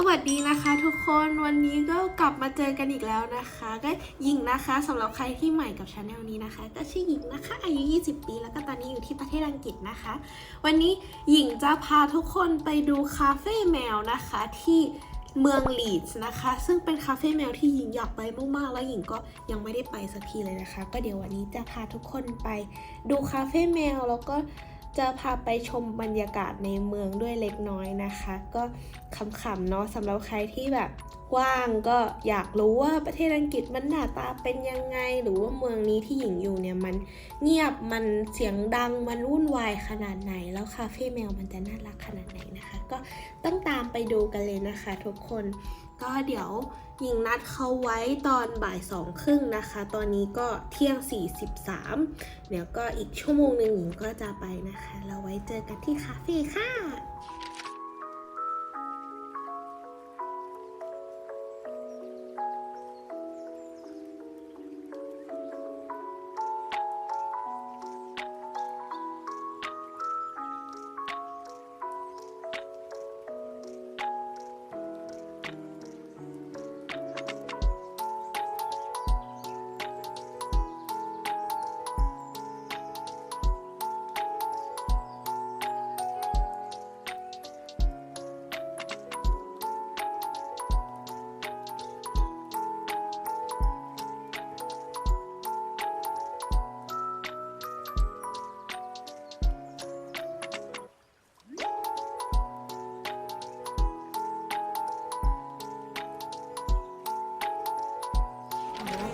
สวัสดีนะคะทุกคนวันนี้ก็กลับมาเจอกันอีกแล้วนะคะ ก็หญิงนะคะสำหรับใครที่ใหม่กับชาแนลนี้นะคะ ก็ชื่อหญิงนะคะ อายุ 20 ปี แล้วก็ตอนนี้อยู่ที่ประเทศอังกฤษนะคะ วันนี้หญิงจะพาทุกคนไปดูคาเฟ่แมวนะคะที่เมืองลีดส์นะคะ ซึ่งเป็นคาเฟ่แมวที่หญิงอยากไปมากๆ แล้วหญิงก็ยังไม่ได้ไปสักทีเลยนะคะ ก็เดี๋ยววันนี้จะพาทุกคนไปดูคาเฟ่แมวแล้วก็ จะพาไปชมบรรยากาศในเมืองด้วยเล็กน้อยนะคะ ก็ขำๆเนาะสำหรับใครที่แบบว่างก็อยากรู้ว่าประเทศอังกฤษมันหน้าตาเป็นยังไง หรือว่าเมืองนี้ที่หญิงอยู่เนี่ยมันเงียบมันเสียงดังมันวุ่นวายขนาดไหน แล้วคาเฟ่แมวมันจะน่ารักขนาดไหนนะคะ ก็ต้องตามไปดูกันเลยนะคะทุกคน ก็เดี๋ยวยิงนัดเขาไว้ตอนบ่ายสองครึ่งนะคะ ตอนนี้ก็เที่ยง 43 เดี๋ยวก็อีกชั่วโมงหนึ่งหญิงก็จะไปนะคะ เราไว้เจอกันที่คาเฟ่ค่ะ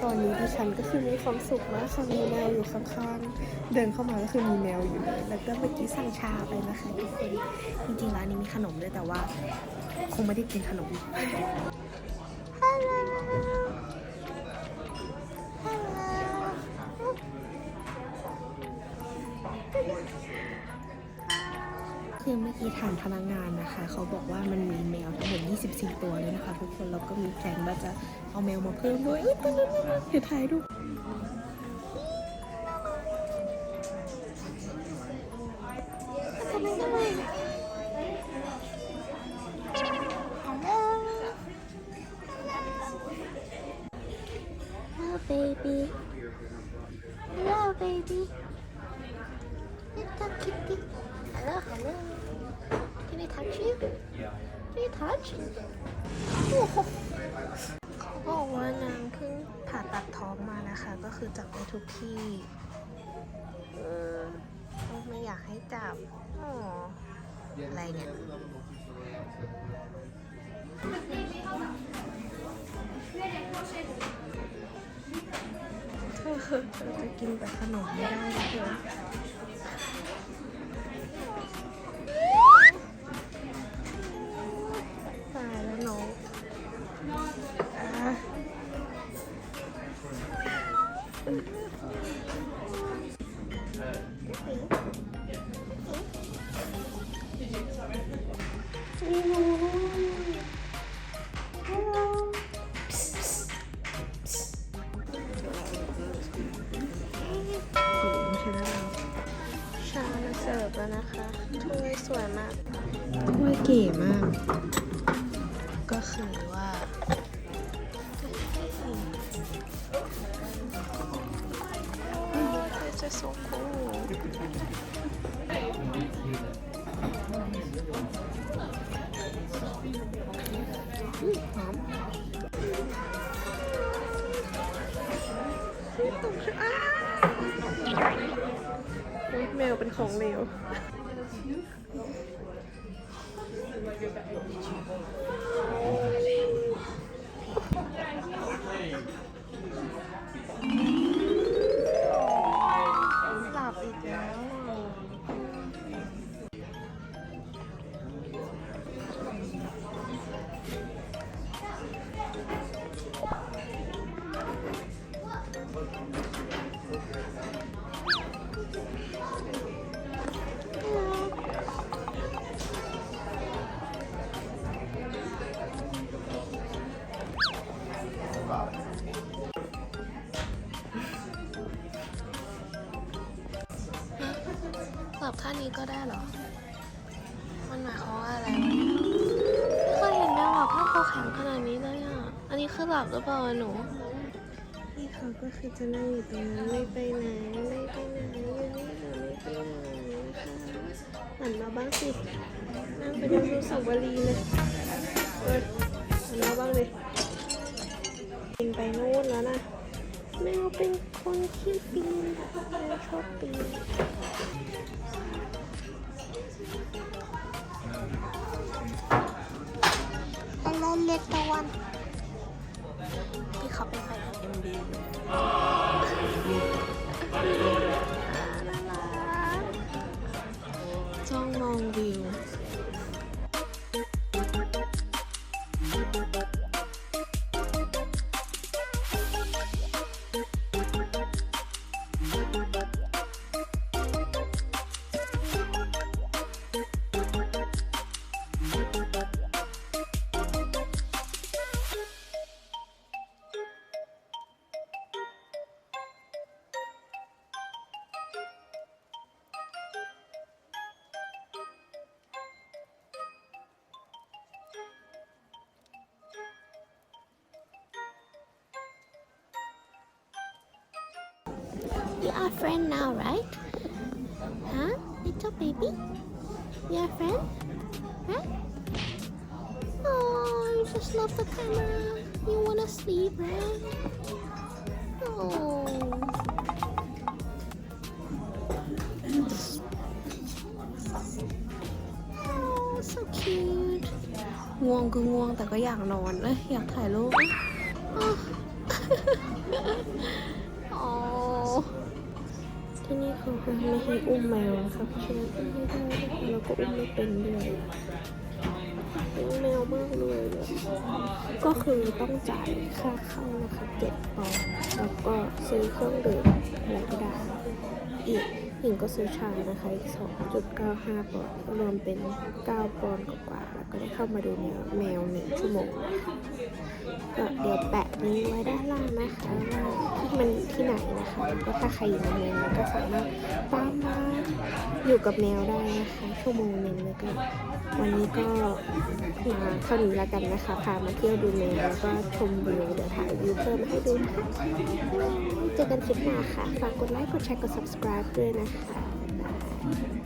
ตอนนี้ดิฉันก็คือมีความสุขมากค่ะมีแมวอยู่ข้างๆ เดินเข้ามาก็คือมีแมวอยู่ แล้วก็เมื่อกี้สั่งชาไปนะคะทุกคน จริงๆร้านนี้มีขนมด้วยแต่ว่า คงไม่ได้กินขนม คือเมื่อกี้ถามพนักงานนะคะ เขาบอกว่ามันมีแมวทั้งหมด 24 ตัวเลยนะคะ ทุกคนแล้วก็มีแพลนว่าจะเอาแมวมาเพิ่มด้วยเอ้ยตัวนั้นน่ารักเดี๋ยวถ่ายดู Hello, baby. Hello, baby. Little kitty. Hello, hello. Can I touch you? Can I touch? เขาบอกว่านางเพิ่งผ่าตัดท้องมานะคะ ก็คือจับได้ทุกที่ เออไม่อยากให้จับอ๋ออะไรเนี่ยเธอเธอจะกินแต่ขนมไม่ได้เลย ชามาเสิร์ฟแล้วนะคะถ้วยสวยมากถ้วยเก๋มาก It's just so cool อุ๊ยหอมตกอ้าวอุ๊ยแมวเป็นของเหลว หลับท่านี้ก็ได้เหรอ มันหมายความว่าอะไรวะเนี่ยไม่เคยเห็นแมวหลับท่าขังขนาดนี้เลยอะ อันนี้คือหลับหรือเปล่าอะหนู นี่เขาก็คือจะนั่งอยู่ตรงนั้นไม่ไปไหนไม่ไปไหนอยู่นี่ค่ะไม่ไปไหนค่ะหันมาบ้างสิ นั่งไปดูรูสาวรีย์เลย ขี้ปีนแมวชอบปีน Hello little one ที่เขาเป็นแฟนเอ็มบี are friend now right Huh little baby You are friend Huh Oh you just love the camera You wanna sleep right Oh Oh so cute ง่วงก็ง่วงแต่ก็อยากนอนเลยอยากถ่ายรูปอะอ้าวอ๋อ ที่นี่เขาไม่ให้อุ้มแมวนะคะเพราะฉะนั้นอุ้มไม่ได้นะคะแล้วก็อุ้มไม่เป็นด้วยเลี้ยงแมวมากเลยเลยก็คือต้องจ่ายค่าเข้านะคะเจ็ดปอนด์แล้วก็ซื้อเครื่องดื่มอะไรก็ได้อีก หญิงก็ซื้อชานะคะอีก2.95ปอนด์รวมเป็น 9 ปอนด์กว่าๆแล้วก็ได้เข้ามาดูแมวแมวหนึ่งชั่วโมง ก็เดี๋ยวแปะลิงก์ไว้ด้านล่างนะคะว่าที่มันที่ไหนนะคะแล้วก็ถ้าใครอยู่ในเมืองก็สามารถตามมาอยู่กับแมวได้นะคะ ชั่วโมงหนึ่งแล้วก็วันนี้ก็มาเท่านี้แล้วกันนะคะ พามาเที่ยวดูแมวแล้วก็ชมวิวเดี๋ยวถ่ายวิวเพิ่มให้ดูนะคะเจอกันคลิปหน้าค่ะ ฝากกดไลค์ กดแชร์ กด subscribe ด้วยนะคะบ๊ายบาย